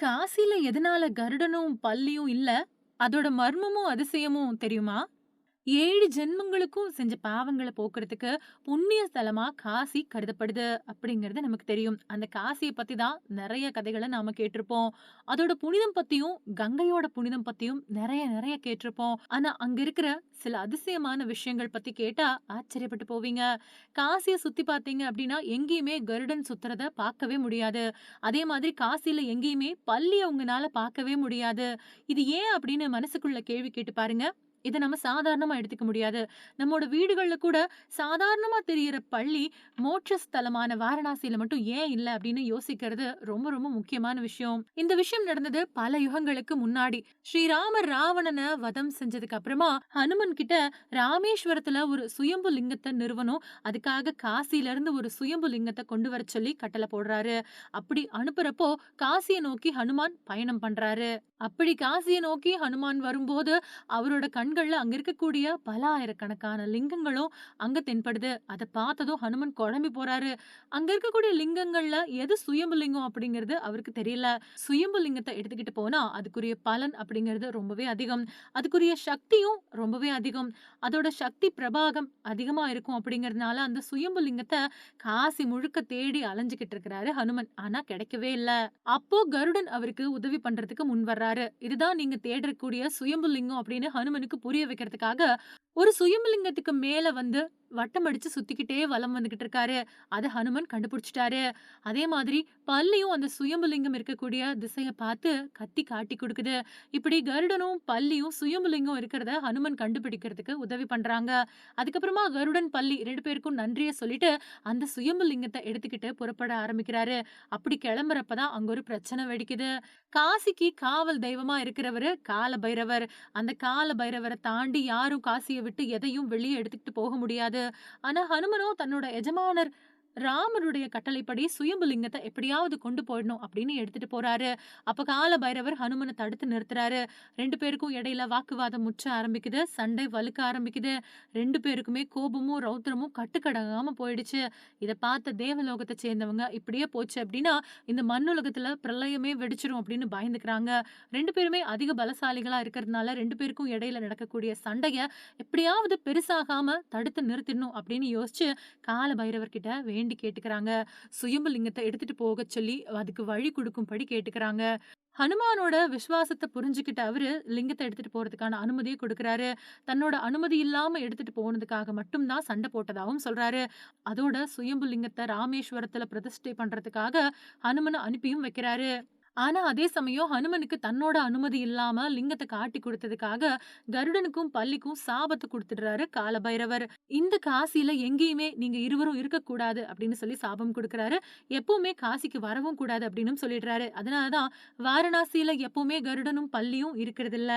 காசில எதனால கருடனும், பல்லியும் இல்ல? அதோட மர்மமும், அதிசயமும் தெரியுமா? ஏழு ஜென்மங்களுக்கும் செஞ்ச பாவங்களை போக்குறதுக்கு புண்ணிய ஸ்தலமா காசி கருதப்படுது அப்படிங்கிறது நமக்கு தெரியும். அந்த காசிய பத்தி தான் நிறைய கதைகளை நாம கேட்டிருப்போம். அதோட புனிதம் பத்தியும், கங்கையோட புனிதம் பத்தியும் நிறைய நிறைய கேட்டிருப்போம். ஆனா அங்க இருக்கிற சில அதிசயமான விஷயங்கள் பத்தி கேட்டா ஆச்சரியப்பட்டு போவீங்க. காசிய சுத்தி பார்த்தீங்க அப்படின்னா, எங்கேயுமே கருடன் சுத்துறத பார்க்கவே முடியாது. அதே மாதிரி காசில எங்கேயுமே பள்ளியை உங்கனால பார்க்கவே முடியாது. இது ஏன் அப்படின்னு மனசுக்குள்ள கேள்வி கேட்டு பாருங்க. இதை நம்ம சாதாரணமா எடுத்துக்க முடியாது. நம்மோட வீடுகளில் கூட சாதாரணமா தெரிகிற பள்ளி, மோட்ச ஸ்தலமான வாரணாசியில மட்டும் ஏன் இல்லை அப்படின்னு யோசிக்கிறது ரொம்ப ரொம்ப முக்கியமான விஷயம். இந்த விஷயம் நடந்தது பல யுகங்களுக்கு முன்னாடி. ஸ்ரீராமர் ராவணனை வதம் செஞ்சதுக்கு அப்புறமா, ஹனுமன் கிட்ட ராமேஸ்வரத்துல ஒரு சுயம்பு லிங்கத்தை நிறுவனம் அதுக்காக காசில இருந்து ஒரு சுயம்பு லிங்கத்தை கொண்டு வர சொல்லி கட்டளை போடுறாரு. அப்படி அனுப்புறப்போ, காசியை நோக்கி ஹனுமான் பயணம் பண்றாரு. அப்படி காசியை நோக்கி ஹனுமான் வரும்போது, அவரோட கண்கள் கண்கள்ல அங்க இருக்கக்கூடிய பல ஆயிரக்கணக்கான லிங்கங்களும் அங்க தென்படுது. அதை பார்த்ததும் ஹனுமன் குழம்பி போறாரு. அங்க இருக்கக்கூடிய லிங்கங்கள்ல எது சுயம்பு லிங்கம் அப்படிங்கிறது அவருக்கு தெரியல. சுயம்பு லிங்கத்தை எடுத்துக்கிட்டு போனா, அதுக்குரிய பலன் அப்படிங்கிறது ரொம்பவே அதிகம். அதுக்குரிய சக்தியும் ரொம்பவே அதிகம். அதோட சக்தி பிரபாகம் அதிகமா இருக்கும் அப்படிங்கிறதுனால, அந்த சுயம்பு லிங்கத்தை காசி முழுக்க தேடி அலைஞ்சுகிட்டு இருக்கிறாரு ஹனுமன். ஆனா கிடைக்கவே இல்ல. அப்போ கருடன் அவருக்கு உதவி பண்றதுக்கு முன் வர்றாரு. இதுதான் நீங்க தேடக்கூடிய சுயம்பு லிங்கம் அப்படின்னு ஹனுமனுக்கு புரிய வைக்கிறதுக்காக, ஒரு சுயமலிங்கத்துக்கு மேல வந்து வட்டம் அடிச்சு சுத்திக்கிட்டே வலம் வந்துகிட்டு இருக்காரு. அத ஹனுமன் கண்டுபிடிச்சிட்டாரு அதே மாதிரி பல்லியும் அந்த சுயம்புலிங்கம் இருக்கக்கூடிய திசைய பார்த்து கத்தி காட்டி கொடுக்குது இப்படி கருடனும், பல்லியும் சுயம்புலிங்கம் இருக்கிறத ஹனுமன் கண்டுபிடிக்கிறதுக்கு உதவி பண்றாங்க. அதுக்கப்புறமா கருடன், பல்லி ரெண்டு பேருக்கும் நன்றிய சொல்லிட்டு, அந்த சுயம்புலிங்கத்தை எடுத்துக்கிட்டு புறப்பட ஆரம்பிக்கிறாரு. அப்படி கிளம்புறப்ப தான் அங்க ஒரு பிரச்சனை வெடிக்குது. காசிக்கு காவல் தெய்வமா இருக்கிறவரு கால பைரவர். அந்த கால பைரவரை தாண்டி யாரும் காசிய விட்டு எதையும் வெளியே எடுத்துக்கிட்டு போக முடியாது. ஆனா ஹனுமனோ தன்னோட எஜமானர் ராமருடைய கட்டளைப்படி சுயம்புலிங்கத்தை எப்படியாவது கொண்டு போயிடணும் அப்படின்னு எடுத்துட்டு போறாரு. அப்ப கால பைரவர் ஹனுமனை தடுத்து நிறுத்துறாரு. ரெண்டு பேருக்கும் இடையில வாக்குவாதம் முற்ற ஆரம்பிக்குது. சண்டை வலுக்க ஆரம்பிக்குது. ரெண்டு பேருக்குமே கோபமும், ரௌத்ரமும் கட்டுக்கடங்காம போயிடுச்சு. இதை பார்த்த தேவலோகத்தை சேர்ந்தவங்க, இப்படியே போச்சு அப்படின்னா, இந்த மண்ணுலகத்துல பிரளயமே வெடிச்சிரும் அப்படின்னு பயந்துக்கிறாங்க. ரெண்டு பேருமே அதிக பலசாலிகளா இருக்கிறதுனால ரெண்டு பேருக்கும் இடையில நடக்கக்கூடிய சண்டையை எப்படியாவது பெருசாகாம தடுத்து நிறுத்திடணும் அப்படின்னு யோசிச்சு, கால பைரவர் வேண்டும் வேண்டி கேட்டுக்கிறாங்க. சுயம்புலிங்கத்தை எடுத்துட்டு போக சொல்லி அதுக்கு வழி கொடுக்கும்படி கேட்டுக்கிறாங்க. ஹனுமானோட விசுவாசத்தை புரிஞ்சுக்கிட்ட அவரு, லிங்கத்தை எடுத்துட்டு போறதுக்கான அனுமதியை கொடுக்கறாரு தன்னோட அனுமதி இல்லாம எடுத்துட்டு போனதுக்காக மட்டும் தான் சண்டை போட்டதாகவும் சொல்றாரு. அதோட சுயம்பு லிங்கத்தை ராமேஸ்வரத்துல பிரதிஷ்டை பண்றதுக்காக ஹனுமனை அனுப்பியும் வைக்கிறாரு. ஆனா அதே சமயம் ஹனுமனுக்கு தன்னோட அனுமதி இல்லாம லிங்கத்தை காட்டிக் கொடுத்ததுக்காக கருடனுக்கும், பள்ளிக்கும் சாபத்தை கொடுத்துடுறாரு காலபைரவர் இந்த காசில எங்கேயுமே நீங்க இருவரும் இருக்கக்கூடாது அப்படின்னு சொல்லி சாபம் கொடுக்கறாரு எப்பவுமே காசிக்கு வரவும் கூடாது அப்படின்னும் சொல்லிடுறாரு. அதனால தான் வாரணாசியில எப்பவுமே கருடனும், பல்லியும் இருக்கிறதில்ல.